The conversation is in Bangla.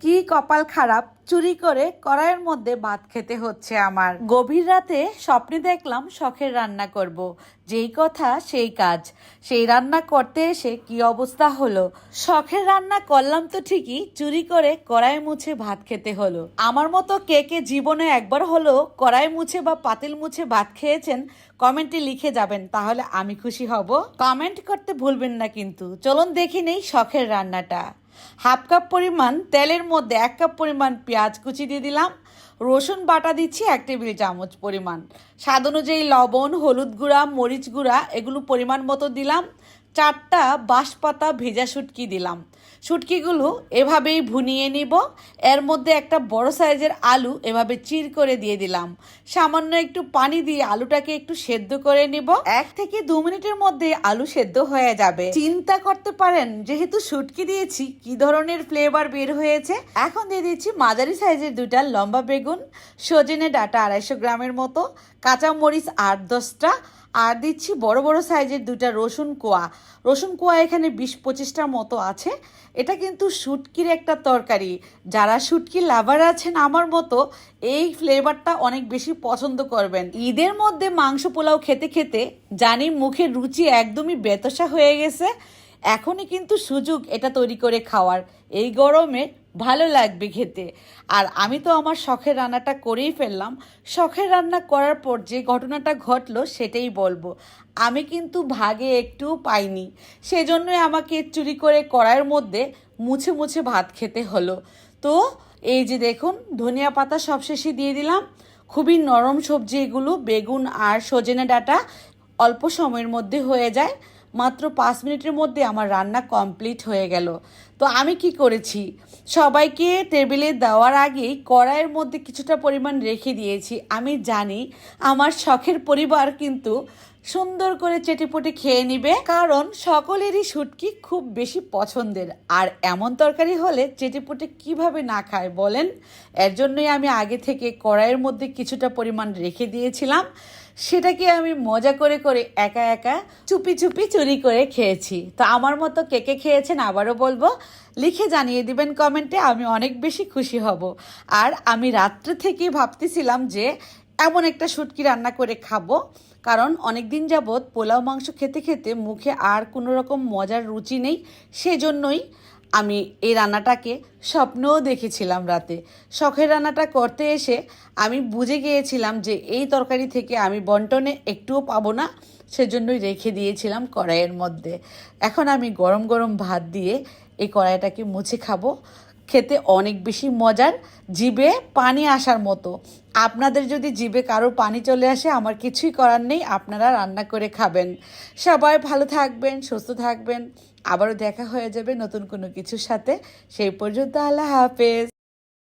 কি কপাল খারাপ, চুরি করে কড়াইয়ের মধ্যে ভাত খেতে হচ্ছে আমার। গভীর রাতে স্বপ্নে দেখলাম শখের রান্না করব। যেই কথা, সেই কাজ। সেই রান্না করতে এসে কি অবস্থা হলো? শখের রান্না করলাম তো ঠিকই, চুরি করে কড়াই মুছে ভাত খেতে হলো। আমার মতো কে কে জীবনে একবার হলো কড়াই মুছে বা পাতিল মুছে ভাত খেয়েছেন, কমেন্টে লিখে যাবেন, তাহলে আমি খুশি হব। কমেন্ট করতে ভুলবেন না কিন্তু। চলুন দেখি নেই শখের রান্নাটা। হাফ কাপ পরিমাণ তেলের মধ্যে এক কাপ পরিমাণ পেঁয়াজ কুচি দিয়ে দিলাম। রসুন বাটা দিচ্ছি এক টেবিল চামচ পরিমাণ। স্বাদ অনুযায়ী লবণ, হলুদ গুঁড়া, মরিচ গুঁড়া এগুলো পরিমাণ মতো দিলাম। চারটা বাঁশপাতা ভেজা শুটকি দিলাম। শুটকিগুলো এভাবেই ভুনিয়ে নিব। এর মধ্যে একটা বড় সাইজের আলু এভাবে চির করে দিয়ে দিলাম। সামান্য একটু পানি দিয়ে আলুটাকে একটু সেদ্ধ করে নিব। এক থেকে দু মিনিটের মধ্যে আলু সেদ্ধ হয়ে যাবে। চিন্তা করতে পারেন, যেহেতু শুটকি দিয়েছি, কি ধরনের ফ্লেভার বের হয়েছে? এখন দিয়ে দিচ্ছি মাঝারি সাইজের দুইটা লম্বা বেগুন, সজনে ডাটা আড়াইশো গ্রামের মতো, কাঁচামরিচ আট দশটা আর দিচ্ছি বড় বড় সাইজের দুটা রসুন কোয়া। রসুন কোয়া এখানে বিশ পঁচিশটার মতো আছে। এটা কিন্তু শুটকির একটা তরকারি। যারা শুটকি লাভার আছেন আমার মতো, এই ফ্লেভারটা অনেক বেশি পছন্দ করবেন। ঈদের মধ্যে মাংস পোলাও খেতে খেতে জানি মুখের রুচি একদমই বেতসা হয়ে গেছে। এখনই কিন্তু সুযোগ এটা তৈরি করে খাওয়ার। এই গরমে ভালো লাগবে খেতে। আর আমি তো আমার শখের রান্নাটা করেই ফেললাম। শখের রান্না করার পর যে ঘটনাটা ঘটলো সেটাই বলব। আমি কিন্তু ভাগে একটুও পাইনি। সেজন্যই আমাকে চুরি করে কড়াইয়ের মধ্যে মুছে মুছে ভাত খেতে হলো। তো এই যে দেখুন, ধনিয়া পাতা সবশেষে দিয়ে দিলাম। খুবই নরম সবজি এগুলো, বেগুন আর সজনে ডাঁটা অল্প সময়ের মধ্যে হয়ে যায়। মাত্র পাঁচ মিনিটের মধ্যে আমার রান্না কমপ্লিট হয়ে গেল। তো আমি কি করেছি? সবাইকে টেবিলে দেওয়ার আগেই কড়াইয়ের মধ্যে কিছুটা পরিমাণ রেখে দিয়েছি। আমি জানি আমার শখের পরিবার কিন্তু সুন্দর করে চেটেপুটে খেয়ে নিবে, কারণ সকলেরই শুটকি খুব বেশি পছন্দের। আর এমন তরকারি হলে চেটেপুটে কীভাবে না খায় বলেন? এর জন্যই আমি আগে থেকে কড়াইয়ের মধ্যে কিছুটা পরিমাণ রেখে দিয়েছিলাম। সেটাকে আমি মজা করে করে একা একা চুপি চুপি চুরি করে খেয়েছি। তো আমার মতো কে কে খেয়েছেন আবারও বলব, লিখে জানিয়ে দিবেন কমেন্টে, আমি অনেক বেশি খুশি হব। আর আমি রাত্রে থেকেই ভাবতেছিলাম যে এমন একটা শুটকি রান্না করে খাব। কারণ অনেক দিন যাবৎ পোলাও মাংস খেতে খেতে মুখে আর কোনো রকম মজার রুচি নেই। সেজন্যই আমি এই রান্নাটাকে স্বপ্নও দেখেছিলাম রাতে। শখের রান্নাটা করতে এসে আমি বুঝে গিয়েছিলাম যে এই তরকারি থেকে আমি বন্টনে একটুও পাবো না। সেজন্যই রেখে দিয়েছিলাম কড়াইয়ের মধ্যে। এখন আমি গরম গরম ভাত দিয়ে এই কড়াইটাকে মুছে খাব। খেতে অনেক বেশি মজার জিবে পানি আসার মতো। আপনাদের যদি জিবে কারও পানি চলে আসে, আমার কিছুই করার নেই, আপনারা রান্না করে খাবেন। সবাই ভালো থাকবেন, সুস্থ থাকবেন। আবারও দেখা হয়ে যাবে নতুন কোনো কিছুর সাথে। সেই পর্যন্ত আল্লাহ হাফেজ।